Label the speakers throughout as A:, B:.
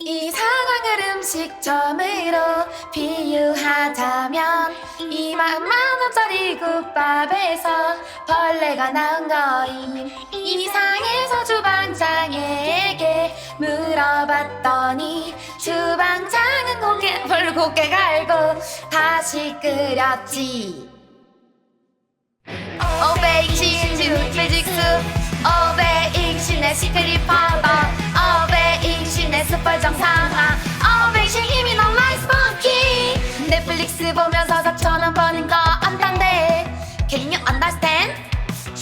A: 이 상황을 음식점으로 비유하자면 2만 원짜리 국밥에서 벌레가 나온 거임 이상해서 주방장에게 물어봤더니 주방장은 고개 별로 고개 갈고 다시 끓였지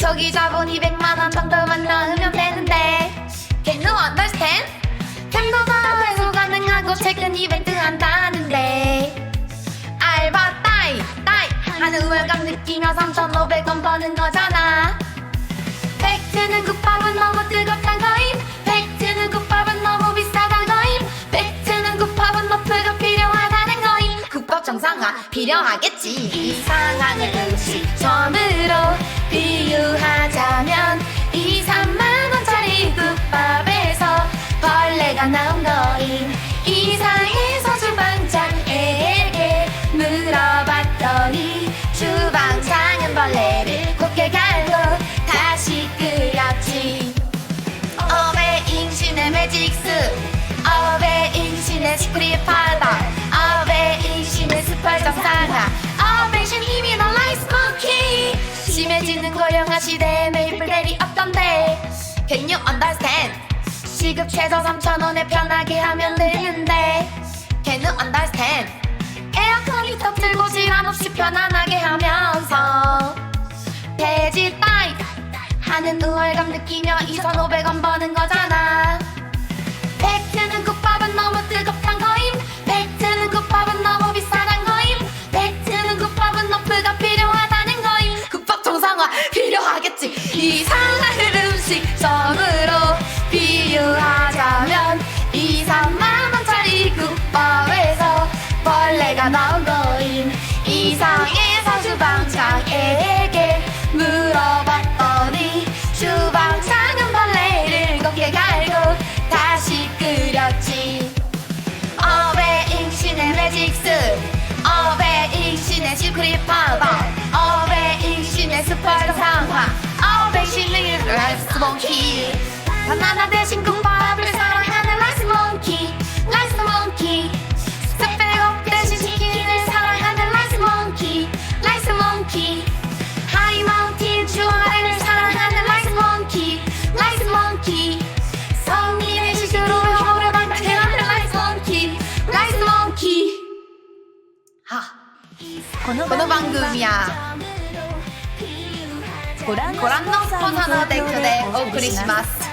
A: 저기 자본 200만원 정도만 넣으면 되는데. Can you understand? 템도다 회수 가능하고 최근 이벤트 한다는데. 알바 따이 따이. 하는 우월감 느끼며 3,500원 버는 거잖아. 팩트는 국밥은 너무 뜨겁단 거임. 팩트는 국밥은 너무 비싸단 거임. 팩트는 국밥은 너프가 필요하다는 거임. 국밥 정상화 필요하겠지 심해지는 고령화 시대에 메이플 대리 없던데. Can you understand? 시급 최저 3,000원에 편하게 하면 되는데. Can you understand? 에어컨 히터 틀고 질환 없이 편안하게 하면서. 돼지 따이 하는 우월감 느끼며 2,500원 버는 거잖아 이상한 음식 점으로 비유하자면 2, 3만원짜리 국밥에서 벌레가 나온 거임 이상해서 주방장에게 라이스 몽키 바나나 대신 국밥을 사랑하는 라이스 몽키 라이스 몽키 스펙업 대신 치킨을 사랑하는 라이스 몽키 라이스 몽키 하이 마운틴 주어를 사랑하는 라이스 몽키 라이스 몽키 성인의 시주로 혀를 만들어하는 라이스 몽키 라이스 몽키 하
B: この
A: この番組は
B: ご覧
A: ご覧のスポンサーの提供でお送りします。